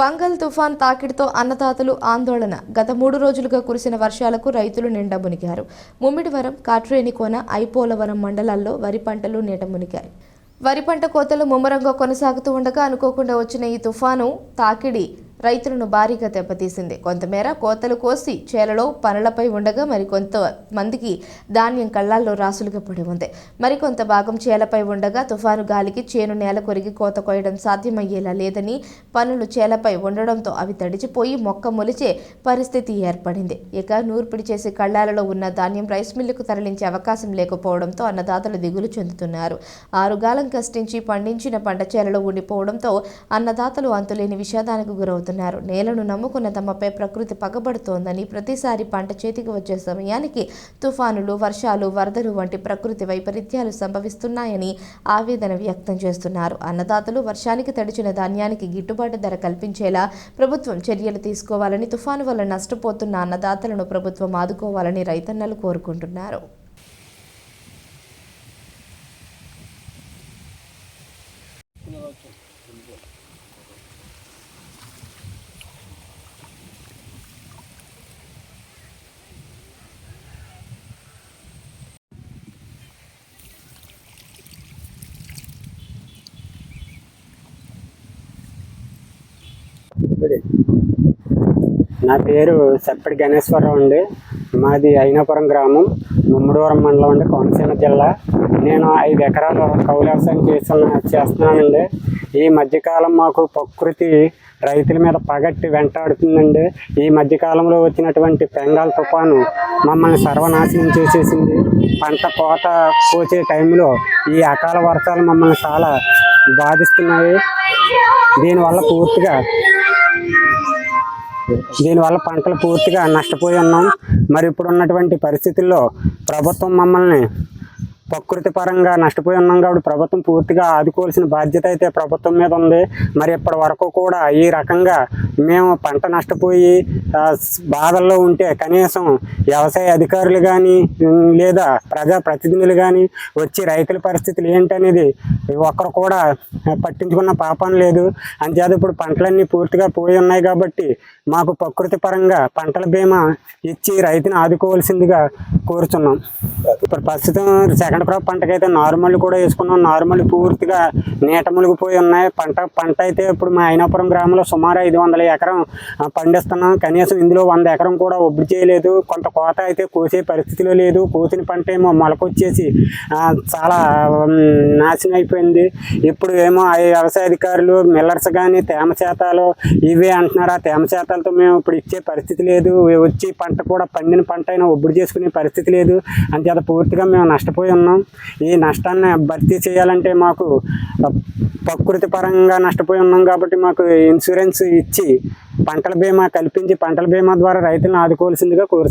Fungal తుఫాన్ తాకిడితో అన్నదాతలు ఆందోళన. గత మూడు రోజులుగా కురిసిన వర్షాలకు రైతులు నిండా మునిగారు. ముమ్మిడివరం కాట్రేనికోన ఐపోలవరం మండలాల్లో వరి పంటలు నీట మునిగాయి. వరి పంట కోతలు ముమ్మరంగా కొనసాగుతూ ఉండగా అనుకోకుండా వచ్చిన ఈ తుఫాను తాకిడి రైతులను భారీగా దెబ్బతీసింది. కొంతమేర కోతలు కోసి చేలలో పనులపై ఉండగా మరికొంత మందికి ధాన్యం కళ్ళాల్లో రాసులుగా పడి ఉంది. మరికొంత భాగం చేలపై ఉండగా తుఫాను గాలికి చేను నేల కొరిగి కోత కోయడం సాధ్యమయ్యేలా లేదని పనులు చేలపై ఉండడంతో అవి తడిచిపోయి మొక్క మొలిచే పరిస్థితి ఏర్పడింది. ఇక నూర్పిడి చేసి కళ్ళాలలో ఉన్న ధాన్యం రైస్ మిల్లుకు తరలించే అవకాశం లేకపోవడంతో అన్నదాతలు దిగులు చెందుతున్నారు. ఆరుగాలం కష్టించి పండించిన పంట చేలలో ఉండిపోవడంతో అన్నదాతలు అంతులేని విషాదానికి గురవుతున్నారు. నేలను నమ్ముకున్న తమపై ప్రకృతి పగబడుతోందని ప్రతిసారి పంట చేతికి వచ్చే సమయానికి తుఫానులు వర్షాలు వరదలు వంటి ప్రకృతి వైపరీత్యాలు సంభవిస్తున్నాయని ఆవేదన వ్యక్తం చేస్తున్నారు. అన్నదాతలు వర్షానికి తడిచిన ధాన్యానికి గిట్టుబాటు ధర కల్పించేలా ప్రభుత్వం చర్యలు తీసుకోవాలని తుఫాను వల్ల నష్టపోతున్న అన్నదాతలను ప్రభుత్వం ఆదుకోవాలని రైతన్నలు కోరుకుంటున్నారు. నా పేరు సెప్పటి గణేశ్వరరావు అండి. మాది అయినాపురం గ్రామం. ముమ్మడూరం మండలం అండి కోనసీమ జిల్లా. నేను ఐదు ఎకరాలు కౌలు వ్యవసాయం చేస్తున్న చేస్తున్నానండి. ఈ మధ్యకాలం మాకు ప్రకృతి రైతుల మీద పగట్టి వెంటాడుతుందండి. ఈ మధ్యకాలంలో వచ్చినటువంటి బెంగాల్ తుఫాను మమ్మల్ని సర్వనాశనం చేసేసింది. పంట కోత కోసే టైంలో ఈ అకాల వర్షాలు మమ్మల్ని చాలా బాధిస్తున్నాయి. దీనివల్ల పూర్తిగా దీనివల్ల పంటలు పూర్తిగా నష్టపోయి ఉన్నాం. మరి ఇప్పుడు ఉన్నటువంటి పరిస్థితుల్లో ప్రభుత్వం మమ్మల్ని ప్రకృతి పరంగా నష్టపోయి ఉన్నాం కాబట్టి ప్రభుత్వం పూర్తిగా ఆదుకోవాల్సిన బాధ్యత అయితే ప్రభుత్వం మీద ఉంది. మరి ఇప్పటి వరకు కూడా ఈ రకంగా మేము పంట నష్టపోయి బాధల్లో ఉంటే కనీసం వ్యవసాయ అధికారులు కానీ లేదా ప్రజా ప్రతినిధులు కానీ వచ్చి రైతుల పరిస్థితులు ఏంటనేది ఒక్కరు కూడా పట్టించుకున్న పాపం లేదు. అంతేత ఇప్పుడు పంటలన్నీ పూర్తిగా పోయి ఉన్నాయి కాబట్టి మాకు ప్రకృతి పరంగా పంటల బీమా ఇచ్చి రైతుని ఆదుకోవాల్సిందిగా కోరుచున్నాం. ఇప్పుడు ప్రస్తుతం సెకండ్ క్రాప్ పంటకైతే నార్మల్ కూడా వేసుకున్నాం. నార్మల్ పూర్తిగా నీట మునిగిపోయి ఉన్నాయి. పంట పంట అయితే ఇప్పుడు మా అయినాపురం గ్రామంలో సుమారు ఐదు వందల ఎకరం పండిస్తున్నాం. కనీసం ఇందులో వంద ఎకరం కూడా ఒబ్బి చేయలేదు. కొంత కోత అయితే కోసే పరిస్థితిలో లేదు. కోసిన పంట ఏమో మొలకొచ్చేసి చాలా నాశనం అయిపోయింది. ఇప్పుడు ఏమో ఆ వ్యవసాయ అధికారులు మిల్లర్స్ కానీ తేమ శాతాలు ఇవే అంటున్నారు. ఆ తేమ శాతాలతో మేము ఇప్పుడు ఇచ్చే పరిస్థితి లేదు. వచ్చి పంట కూడా పండిన పంట అయినా ఒబ్బడి చేసుకునే పరిస్థితి లేదు. అంతేత పూర్తిగా మేము నష్టపోయి ఉన్నాం. ఈ నష్టాన్ని భర్తీ చేయాలంటే మాకు ప్రకృతి పరంగా నష్టపోయి ఉన్నాం కాబట్టి మాకు ఇన్సూరెన్స్ ఇచ్చి పంటల బీమా కల్పించి పంటల బీమా ద్వారా రైతులను ఆదుకోవాల్సిందిగా కోరు